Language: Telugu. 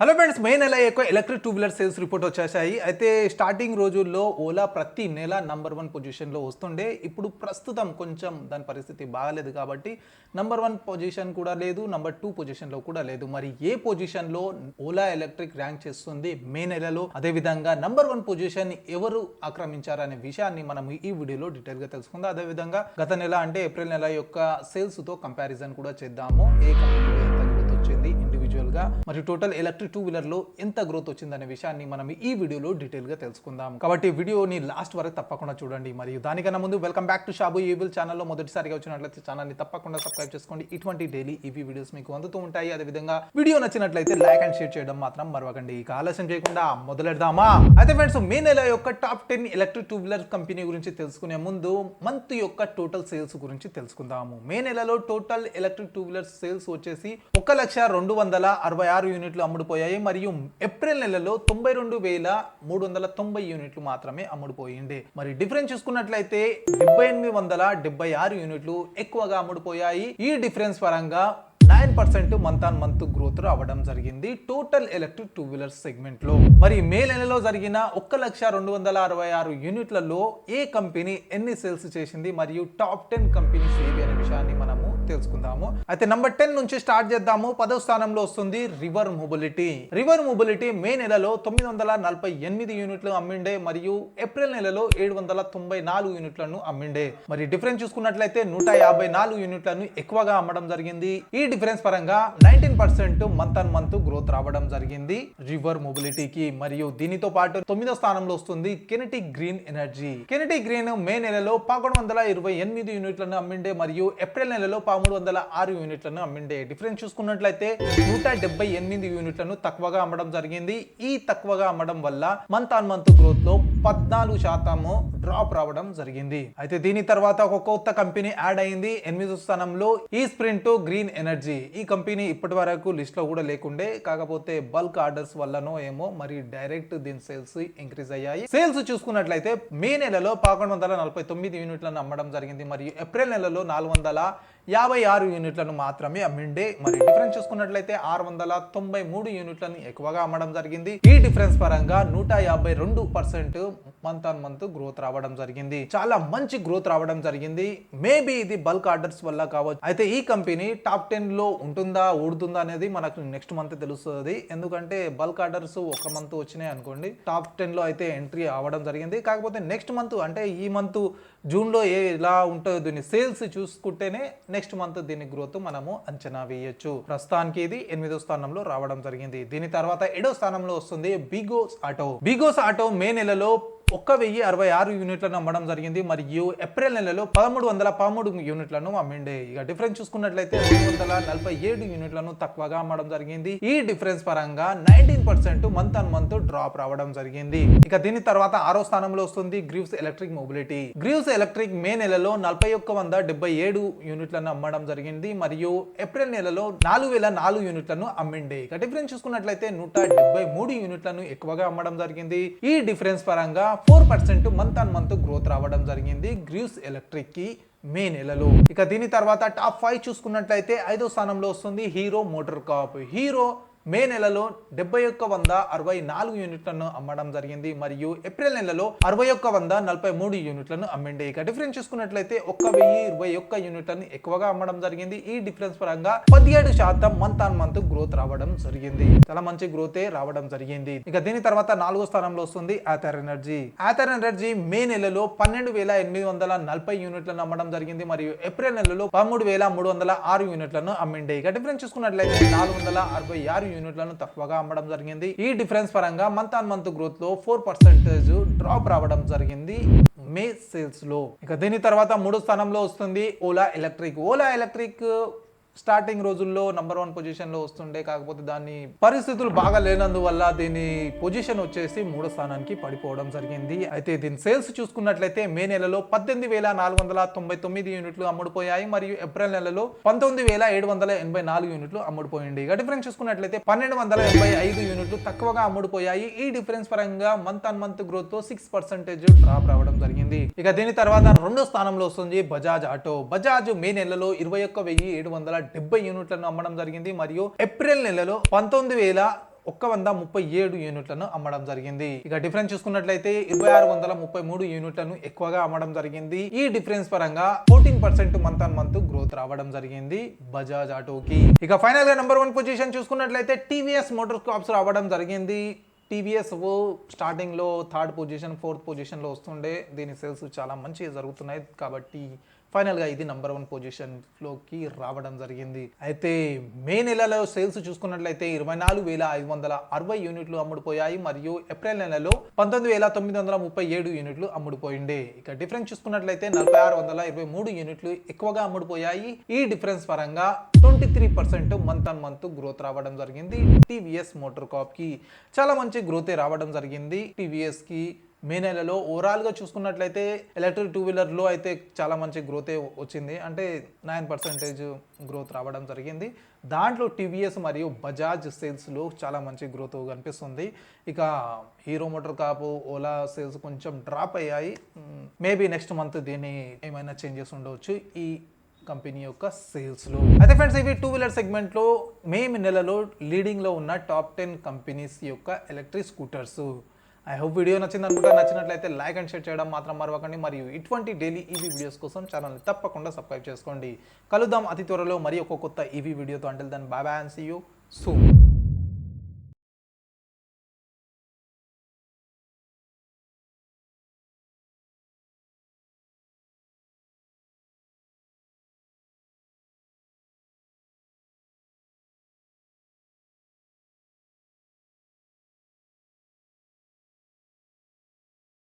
హలో ఫ్రెండ్స్ మే నెల ఎక్కువ electric two wheeler sales report వచ్చేసాయి. అయితే స్టార్టింగ్ రోజుల్లో ఓలా ప్రతి నెల నంబర్ వన్ పొజిషన్లో వస్తుండే. ఇప్పుడు ప్రస్తుతం కొంచెం దాని పరిస్థితి బాగాలేదు కాబట్టి నంబర్ వన్ పొజిషన్ కూడా లేదు నంబర్ టూ పొజిషన్లో కూడా లేదు. మరి ఏ పొజిషన్లో ఓలా ఎలక్ట్రిక్ ర్యాంక్ చేస్తుంది మే నెలలో? అదేవిధంగా నంబర్ వన్ పొజిషన్ ఎవరు ఆక్రమించారనే విషయాన్ని మనం ఈ వీడియోలో డీటెయిల్గా తెలుసుకుందాం. అదేవిధంగా గత నెల అంటే ఏప్రిల్ నెల యొక్క సేల్స్తో కంపారిజన్ కూడా చేద్దాము. ఏ కంపెనీ వచ్చింది ఇండివిజువల్గా మరియు టోటల్ ఎలక్ట్రిక్ టూ వీలర్లో ఎంత గ్రోత్ వచ్చిందనే విషయాన్ని మనం ఈ వీడియోలో డీటెయిల్గా తెలుసుకుందాం. కాబట్టి వీడియోని లాస్ట్ వరకు తప్పకుండా చూడండి. మరియు దానికన్నా ముందు welcome back to Shabu evil ఛానల్లో మొదటిసారిగా వచ్చినట్లయితే ఛానల్ని తప్పకుండా సబ్స్క్రైబ్ చేసుకోండి. ఇటువంటి డైలీ ఈవీ వీడియోస్ మీకు అందుతూ ఉంటాయి. అదేవిధంగా వీడియో నచ్చినట్లయితే లైక్ అండ్ షేర్ చేయడం మాత్రం మరవకండి. ఇక ఆలస్యం చేయకుండా మొదలెడదామా? అయితే ఫ్రెండ్స్ మే నెల యొక్క top ten electric two wheeler company గురించి తెలుసుకునే ముందు మంత్ యొక్క టోటల్ సేల్స్ గురించి తెలుసుకుందాము. మే నెలలో total electric two wheeler sales వచ్చేసి ఒక లక్ష లక్ష రెండు వందల అరవై ఆరు యూనిట్లు అమ్ముడుపోయాయి మరియు ఏప్రిల్ నెలలో తొంభై రెండు వేల మూడు వందల తొంభై యూనిట్లు మాత్రమే అమ్ముడుపోయింది. మరి డిఫరెన్స్ చూసుకున్నట్లయితే డెబ్బై ఎనిమిది వందల డెబ్బై ఆరు యూనిట్లు ఎక్కువగా అమ్ముడుపోయాయి. ఈ డిఫరెన్స్ పరంగా nine percent month on month growth రావడం జరిగింది. టోటల్ ఎలక్ట్రిక్ టూ వీలర్ సెగ్మెంట్లో మరి మే నెలలో జరిగిన ఒక్క లక్ష రెండు వందల అరవై ఆరు యూనిట్లలో ఏ కంపెనీ ఎన్ని సేల్స్ చేసింది మరియు టాప్ టెన్ కంపెనీస్ ఏవి అనే విషయాన్ని మనము తెలుసుకుందాము. అయితే నంబర్ టెన్ నుంచి స్టార్ట్ చేద్దాము. పదవ స్థానంలో వస్తుంది River Mobility River Mobility May నెలలో తొమ్మిది వందల నలభై ఎనిమిది యూనిట్లు అమ్మిండే మరియు ఏప్రిల్ నెలలో ఏడు వందల తొంభై నాలుగు యూనిట్లను అమ్మిండే. మరి డిఫరెన్స్ చూసుకున్నట్లయితే నూట యాభై నాలుగు యూనిట్లను ఎక్కువగా అమ్మడం జరిగింది. ఈ డిఫరెన్స్ పరంగా nineteen percent month on month growth రావడం జరిగింది. రివర్ మొబిలిటీకి మరియు దీనితో పాటు తొమ్మిదో స్థానంలో వస్తుంది Kinetic Green Energy Kinetic Green May నెలలో పదకొండు వందల ఇరవై ఎనిమిది యూనిట్లను అమ్మిండే మరియు ఏప్రిల్ నెలలో పదమూడు వందల ఆరు యూనిట్లను అమ్మిండే. డిఫరెన్స్ చూసుకున్నట్లయితే నూట డెబ్బై ఎనిమిది యూనిట్లను తక్కువగా అమ్మడం జరిగింది. ఈ తక్కువగా అమ్మడం వల్ల మంత్ ఆన్ మంత్ గ్రోత్లో పద్నాలుగు శాతము డ్రాప్ రావడం జరిగింది. అయితే దీని తర్వాత ఒక కొత్త కంపెనీ యాడ్ అయింది. ఎనిమిదో స్థానంలో ఈ స్ప్రింట్ గ్రీన్ ఎనర్జీ. ఈ కంపెనీ ఇప్పటి వరకు లిస్ట్లో కూడా లేకుండే కాకపోతే బల్క్ ఆర్డర్స్ వల్లనో ఏమో మరి డైరెక్ట్ దీని సేల్స్ ఇంక్రీజ్ అయ్యాయి. సేల్స్ చూసుకున్నట్లయితే మే నెలలో పదకొండు వందల నలభై తొమ్మిది యూనిట్లను అమ్మడం జరిగింది. మరియు ఏప్రిల్ నెలలో నాలుగు వందల యాభై ఆరు యూనిట్లను మాత్రమే అమ్మిండే. మరి డిఫరెన్స్ చూసుకున్నట్లయితే ఆరు వందల తొంభై మూడు యూనిట్లను ఎక్కువగా అమ్మడం జరిగింది. ఈ డిఫరెన్స్ పరంగా నూట యాభై రెండు percent month on month growth రావడం జరిగింది. చాలా మంచి గ్రోత్ రావడం జరిగింది. మేబీ ఇది బల్క్ ఆర్డర్స్ వల్ల కావచ్చు. అయితే ఈ కంపెనీ టాప్ టెన్లో ఉంటుందా ఊడుతుందా అనేది మనకు నెక్స్ట్ మంత్ తెలుస్తుంది. ఎందుకంటే బల్క్ ఆర్డర్స్ ఒక మంత్ వచ్చినాయి అనుకోండి. టాప్ టెన్లో అయితే ఎంట్రీ అవ్వడం జరిగింది. కాకపోతే నెక్స్ట్ మంత్ అంటే ఈ మంత్ జూన్లో ఏ ఎలా ఉంటుందో దీని సేల్స్ చూసుకుంటేనే నెక్స్ట్ మంత్ దీని గ్రోత్ మనము అంచనా వేయొచ్చు. ప్రస్తుతానికి ఇది ఎనిమిదో స్థానంలో రావడం జరిగింది. దీని తర్వాత ఏడో స్థానంలో వస్తుంది బిగోస్ ఆటో బిగోస్ ఆటో మే నెలలో ఒక్క వెయ్యి అరవై ఆరు యూనిట్లను అమ్మడం జరిగింది. మరియు ఏప్రిల్ నెలలో పదమూడు వందల పదమూడు యూనిట్లను అమ్మిండే. ఇక డిఫరెన్స్ చూసుకున్నట్లయితే రెండు వందల నలభై ఏడు యూనిట్లను తక్కువగా అమ్మడం జరిగింది. ఈ డిఫరెన్స్ పరంగా nineteen percent month and month drop రావడం జరిగింది. ఇక దీని తర్వాత ఆరో స్థానంలో వస్తుంది Greaves Electric Mobility. Greaves Electric May నెలలో నలభై ఒక్క వంద డెబ్బై ఏడు యూనిట్లను అమ్మడం జరిగింది. మరియు ఏప్రిల్ నెలలో నాలుగు వేల నాలుగు యూనిట్లను అమ్మిండే. ఇక డిఫరెన్స్ చూసుకున్నట్లయితే నూట డెబ్బై మూడు యూనిట్లను ఎక్కువగా అమ్మడం జరిగింది. ఈ డిఫరెన్స్ పరంగా four percent month on month growth రావడం జరిగింది గ్రీవ్స్ ఎలక్ట్రిక్కి మే నెలలో. ఇక దీని తర్వాత టాప్ ఫైవ్ చూసుకున్నట్లయితే ఐదో స్థానంలో వస్తుంది Hero MotoCorp. Hero May నెలలో డెబ్బై ఒక్క వంద అరవై నాలుగు యూనిట్లను అమ్మడం జరిగింది. మరియు ఏప్రిల్ నెలలో అరవై ఒక్క వంద నలభై మూడు యూనిట్లను అమ్మిండే ఇక డిఫరెన్స్ చూసుకున్నట్లయితే ఒక్క వెయ్యి ఇరవై ఒక్క యూనిట్లను ఎక్కువగా అమ్మడం జరిగింది. ఈ డిఫరెన్స్ పరంగా పదిహేడు శాతం మంత్ ఆన్ మంత్ గ్రోత్ రావడం జరిగింది. చాలా మంచి గ్రోతే రావడం జరిగింది. ఇక దీని తర్వాత నాలుగో స్థానంలో వస్తుంది Ather Energy. Ather Energy May నెలలో పన్నెండు వేల ఎనిమిది వందల నలభై యూనిట్లను అమ్మడం జరిగింది. మరియు ఏప్రిల్ నెలలో పదమూడు వేల మూడు వందల ఆరు యూనిట్లను అమ్మిండే ఇక డిఫరెన్స్ చూసుకున్నట్లయితే నాలుగు వందల అరవై ఆరు యూనిట్లను తక్కువగా అమ్మడం జరిగింది. ఈ డిఫరెన్స్ పరంగా మంత్ ఆన్ మంత్ గ్రోత్లో ఫోర్ పర్సెంటేజ్ డ్రాప్ రావడం జరిగింది మే సేల్స్లో. ఇక దీని తర్వాత మూడో స్థానంలో వస్తుంది Ola Electric. Ola Electric starting రోజుల్లో నంబర్ వన్ పొజిషన్లో వస్తుండే కాకపోతే దాన్ని పరిస్థితులు బాగా లేనందువల్ల దీని పొజిషన్ వచ్చేసి మూడో స్థానానికి పడిపోవడం జరిగింది. అయితే దీని సేల్స్ చూసుకున్నట్లయితే మే నెలలో పద్దెనిమిది వేల నాలుగు వందల తొంభై తొమ్మిది యూనిట్లు అమ్ముడుపోయాయి. మరియు ఏప్రిల్ నెలలో పంతొమ్మిది వేల ఏడు వందల ఎనభై నాలుగు యూనిట్లు అమ్ముడుపోయింది. ఇక డిఫరెన్స్ చూసుకున్నట్లయితే పన్నెండు వందల ఎనభై ఐదు యూనిట్లు తక్కువగా అమ్ముడుపోయాయి. ఈ డిఫరెన్స్ పరంగా మంత్ ఆన్ మంత్ గ్రోత్తో సిక్స్ పర్సెంటేజ్ డ్రాప్ రావడం జరిగింది. ఇక దీని తర్వాత రెండో స్థానంలో వస్తుంది బజాజ్ ఆటో బజాజ్ మే నెలలో ఇరవై ఒక్క వెయ్యి ఏడు వందల డెబ్బై యూనిట్లను అమ్మడం జరిగింది మరియు ఏప్రిల్ నెలలో పంతొమ్మిది వేల ఒక్క వంద ముప్పై ఏడు యూనిట్లను అమ్మడం జరిగింది. ఇక డిఫరెన్స్ చూసుకున్నట్లయితే ఇరవై ఆరు వందల ముప్పై మూడు యూనిట్లను ఎక్కువగా అమ్మడం జరిగింది. ఈ డిఫరెన్స్ పరంగా fourteen percent month on month growth రావడం జరిగింది బజాజ్ ఆటోకి. ఇక ఫైనల్గా నెంబర్ వన్ పొజిషన్ చూసుకున్నట్లయితే టీవీఎస్ మోటార్ క్రాప్స్ రావడం జరిగింది. టీవీఎస్ స్టార్టింగ్లో థర్డ్ పొజిషన్ ఫోర్త్ పొజిషన్లో వస్తుండే. దీని సేల్స్ చాలా మంచిగా జరుగుతున్నాయి కాబట్టి ఫైనల్గా ఇది నంబర్ వన్ పొజిషన్లోకి రావడం జరిగింది. అయితే మే నెలలో సేల్స్ చూసుకున్నట్లయితే ఇరవై నాలుగు వేల ఐదు వందల అరవై యూనిట్లు అమ్ముడుపోయాయి మరియు ఏప్రిల్ నెలలో పంతొమ్మిది వేల తొమ్మిది వందల ముప్పై ఏడు యూనిట్లు అమ్ముడుపోయిండే ఇక డిఫరెన్స్ చూసుకున్నట్లయితే నలభై ఆరు వందల ఇరవై మూడు యూనిట్లు ఎక్కువగా అమ్ముడుపోయాయి. ఈ డిఫరెన్స్ పరంగా twenty three percent month on month growth రావడం జరిగింది. టీవీఎస్ మోటార్ కాప్కి చాలా మంచి గ్రోతే రావడం జరిగింది. టీవీఎస్కి మే నెలలో ఓవరాల్గా చూసుకున్నట్లయితే ఎలక్ట్రిక్ టూ వీలర్లో అయితే చాలా మంచి గ్రోతే వచ్చింది. అంటే నైన్ పర్సెంటేజ్ గ్రోత్ రావడం జరిగింది. దాంట్లో టీవీఎస్ మరియు బజాజ్ సేల్స్లో చాలా మంచి గ్రోత్ కనిపిస్తుంది. ఇక Hero MotoCorp Ola sales కొంచెం డ్రాప్ అయ్యాయి. మేబీ నెక్స్ట్ మంత్ దీన్ని ఏమైనా చేంజెస్ ఉండవచ్చు ఈ కంపెనీ యొక్క సేల్స్లో అయితే ఫ్రెండ్స్ ఇవి టూ వీలర్ సెగ్మెంట్లో మే నెలలో లీడింగ్లో ఉన్న టాప్ టెన్ కంపెనీస్ యొక్క electric scooters I hope video నచ్చింది అనుకుంటా నచ్చినట్లయితే లైక్ అండ్ షేర్ చేయడం మాత్రం మరవకండి. మరియు ఇటువంటి డైలీ ఈవీ వీడియోస్ కోసం ఛానల్ని తప్పకుండా సబ్స్క్రైబ్ చేసుకోండి. కలుద్దాం అతి త్వరలో. మరి ఒక కొత్త ఈవీ వీడియోతో అంటే దాన్ని bye bye and see you soon